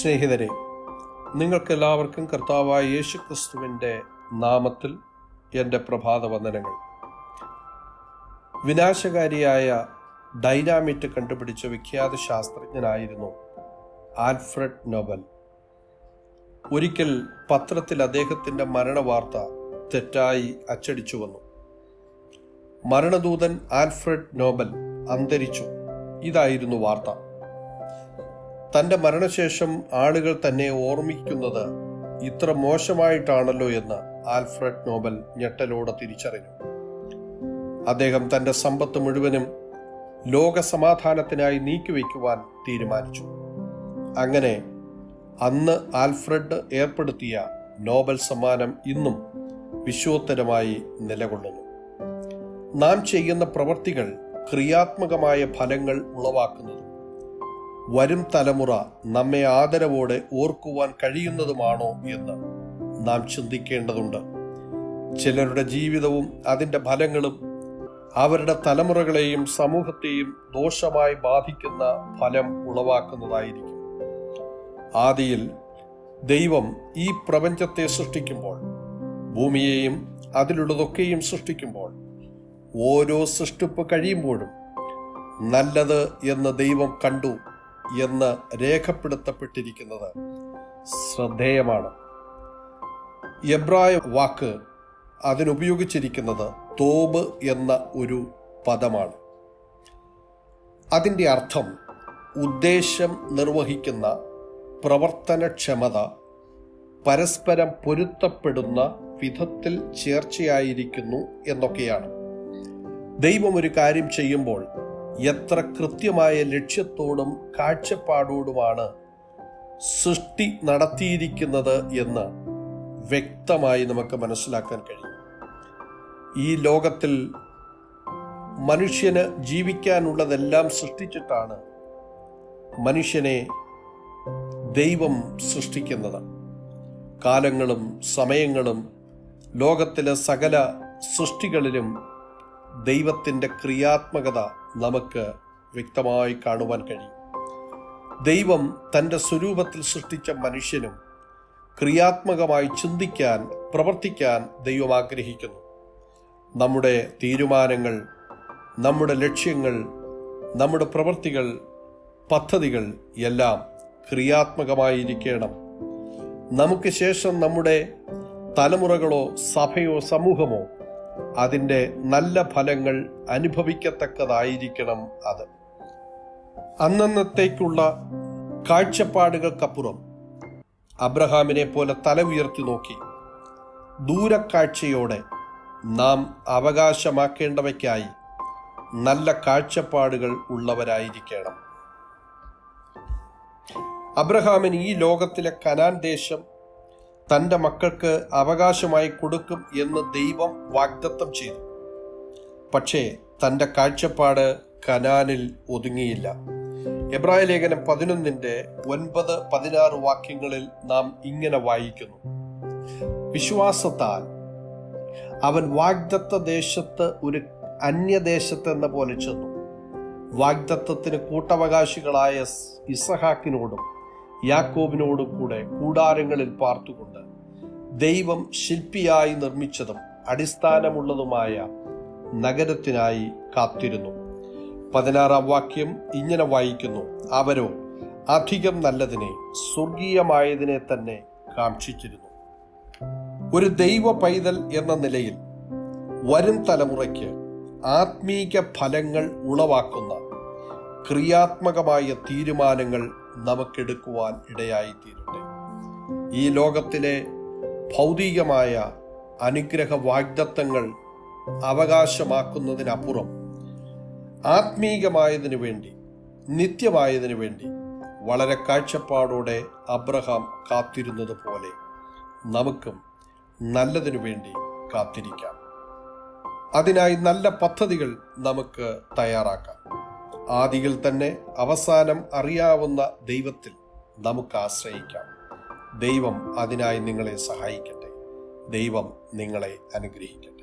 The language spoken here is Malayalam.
സ്നേഹിതരെ നിങ്ങൾക്കെല്ലാവർക്കും കർത്താവായ യേശു ക്രിസ്തുവിന്റെ നാമത്തിൽ എന്റെ പ്രഭാത വന്ദനങ്ങൾ വിനാശകാരിയായ ഡൈനാമിറ്റ് കണ്ടുപിടിച്ച വിഖ്യാത ശാസ്ത്രജ്ഞനായിരുന്നു ആൽഫ്രഡ് നോബൽ. ഒരിക്കൽ പത്രത്തിൽ അദ്ദേഹത്തിന്റെ മരണവാർത്ത തെറ്റായി അച്ചടിച്ചു വന്നു. മരണദൂതൻ ആൽഫ്രഡ് നോബൽ അന്തരിച്ചു. ഇതായിരുന്നു വാർത്ത. തന്റെ മരണശേഷം ആളുകൾ തന്നെ ഓർമ്മിക്കുന്നത് ഇത്ര മോശമായിട്ടാണല്ലോ എന്ന് ആൽഫ്രഡ് നോബൽ ഞെട്ടലോടെ തിരിച്ചറിഞ്ഞു. അദ്ദേഹം തന്റെ സമ്പത്ത് മുഴുവനും ലോക സമാധാനത്തിനായി നീക്കിവെക്കുവാൻ തീരുമാനിച്ചു. അങ്ങനെ അന്ന് ആൽഫ്രഡ് ഏർപ്പെടുത്തിയ നോബൽ സമ്മാനം ഇന്നും വിശ്വോത്തരമായി നിലകൊള്ളുന്നു. നാം ചെയ്യുന്ന പ്രവർത്തികൾ ക്രിയാത്മകമായ ഫലങ്ങൾ ഉളവാക്കുന്നതും വരും തലമുറ നമ്മെ ആദരവോടെ ഓർക്കുവാൻ കഴിയുന്നതുമാണോ എന്ന് നാം ചിന്തിക്കേണ്ടതുണ്ട്. ചിലരുടെ ജീവിതവും അതിന്റെ ഫലങ്ങളും അവരുടെ തലമുറകളെയും സമൂഹത്തെയും ദോഷമായി ബാധിക്കുന്ന ഫലം ഉളവാക്കുന്നതായിരിക്കും. ആദിയിൽ ദൈവം ഈ പ്രപഞ്ചത്തെ സൃഷ്ടിക്കുമ്പോൾ ഭൂമിയെയും അതിലുള്ളതൊക്കെയും സൃഷ്ടിക്കുമ്പോൾ ഓരോ സൃഷ്ടിപ്പ് കഴിയുമ്പോഴും നല്ലത് എന്ന് ദൈവം കണ്ടു എന്ന് രേഖപ്പെടുത്തപ്പെട്ടിരിക്കുന്നത് ശ്രദ്ധേയമാണ്. എബ്രായ വാക്ക് അതിനുപയോഗിച്ചിരിക്കുന്നത് തോബ് എന്ന ഒരു പദമാണ്. അതിന്റെ അർത്ഥം ഉദ്ദേശം നിർവഹിക്കുന്ന പ്രവർത്തനക്ഷമത പരസ്പരം പൊരുത്തപ്പെടുന്ന വിധത്തിൽ ചേർച്ചയായിരിക്കുന്നു എന്നൊക്കെയാണ്. ദൈവം ഒരു കാര്യം ചെയ്യുമ്പോൾ എത്ര കൃത്യമായ ലക്ഷ്യത്തോടും കാഴ്ചപ്പാടോടുമാണ് സൃഷ്ടി നടത്തിയിരിക്കുന്നത് എന്ന് വ്യക്തമായി നമുക്ക് മനസ്സിലാക്കാൻ കഴിയും. ഈ ലോകത്തിൽ മനുഷ്യന് ജീവിക്കാനുള്ളതെല്ലാം സൃഷ്ടിച്ചിട്ടാണ് മനുഷ്യനെ ദൈവം സൃഷ്ടിക്കുന്നത്. കാലങ്ങളും സമയങ്ങളും ലോകത്തിലെ സകല സൃഷ്ടികളിലും ദൈവത്തിന്റെ ക്രിയാത്മകത നമുക്ക് വ്യക്തമായി കാണുവാൻ കഴിയും. ദൈവം തന്റെ സ്വരൂപത്തിൽ സൃഷ്ടിച്ച മനുഷ്യനും ക്രിയാത്മകമായി ചിന്തിക്കാൻ പ്രവർത്തിക്കാൻ ദൈവം ആഗ്രഹിക്കുന്നു. നമ്മുടെ തീരുമാനങ്ങൾ നമ്മുടെ ലക്ഷ്യങ്ങൾ നമ്മുടെ പ്രവൃത്തികൾ പദ്ധതികൾ എല്ലാം ക്രിയാത്മകമായിരിക്കണം. നമുക്ക് ശേഷം നമ്മുടെ തലമുറകളോ സഭയോ സമൂഹമോ അതിന്റെ നല്ല ഫലങ്ങൾ അനുഭവിക്കത്തക്കതായിരിക്കണം അത്. അന്നന്നത്തേക്കുള്ള കാഴ്ചപ്പാടുകൾക്കപ്പുറം അബ്രഹാമിനെ പോലെ തല ഉയർത്തി നോക്കി. ദൂരക്കാഴ്ചയോടെ നാം അവകാശമാക്കേണ്ടവയ്ക്കായി നല്ല കാഴ്ചപ്പാടുകൾ ഉള്ളവരായിരിക്കണം. അബ്രഹാമിന് ഈ ലോകത്തിലെ കനാൻ ദേശം തന്റെ മക്കൾക്ക് അവകാശമായി കൊടുക്കും എന്ന് ദൈവം വാഗ്ദത്തം ചെയ്തു. പക്ഷേ തന്റെ കാഴ്ചപ്പാട് കനാനിൽ ഒതുങ്ങിയില്ല. എബ്രായ ലേഖനം പതിനൊന്നിന്റെ ഒൻപത് പതിനാറ് വാക്യങ്ങളിൽ നാം ഇങ്ങനെ വായിക്കുന്നു. വിശ്വാസത്താൽ അവൻ വാഗ്ദത്ത ദേശത്ത് ഒരു അന്യദേശത്തെന്ന പോലെ ചെന്നു. വാഗ്ദത്തത്തിന് കൂട്ടവകാശികളായ ഇസഹാക്കിനോടും യാക്കോബിനോടും കൂടെ കൂടാരങ്ങളിൽ പാർത്തുകൊണ്ട് ദൈവം ശില്പിയായി നിർമ്മിച്ചതും അടിസ്ഥാനമുള്ളതുമായ നഗരത്തിനായി കാത്തിരുന്നു. പതിനാറാം വാക്യം ഇങ്ങനെ വായിക്കുന്നു. അവരോ അധികം നല്ലതിനെ സ്വർഗീയമായതിനെ തന്നെ കാക്ഷിച്ചിരുന്നു. ഒരു ദൈവ പൈതൽ എന്ന നിലയിൽ വരും തലമുറയ്ക്ക് ആത്മീക ഫലങ്ങൾ ഉളവാക്കുന്ന ക്രിയാത്മകമായ തീരുമാനങ്ങൾ നമുക്കെടുക്കുവാൻ ഇടയായിത്തീരട്ടെ. ഈ ലോകത്തിലെ ഭൗതികമായ അനുഗ്രഹ വാഗ്ദത്തങ്ങൾ അവകാശമാക്കുന്നതിനപ്പുറം ആത്മീകമായതിനു വേണ്ടി നിത്യമായതിനു വേണ്ടി വളരെ കാഴ്ചപ്പാടോടെ അബ്രഹാം കാത്തിരുന്നത് പോലെ നമുക്കും നല്ലതിനു വേണ്ടി കാത്തിരിക്കാം. അതിനായി നല്ല പദ്ധതികൾ നമുക്ക് തയ്യാറാക്കാം. ആദിയിൽ തന്നെ അവസാനം അറിയാവുന്ന ദൈവത്തിൽ നമുക്ക് ആശ്രയിക്കാം. ദൈവം അതിനായി നിങ്ങളെ സഹായിക്കട്ടെ. ദൈവം നിങ്ങളെ അനുഗ്രഹിക്കട്ടെ.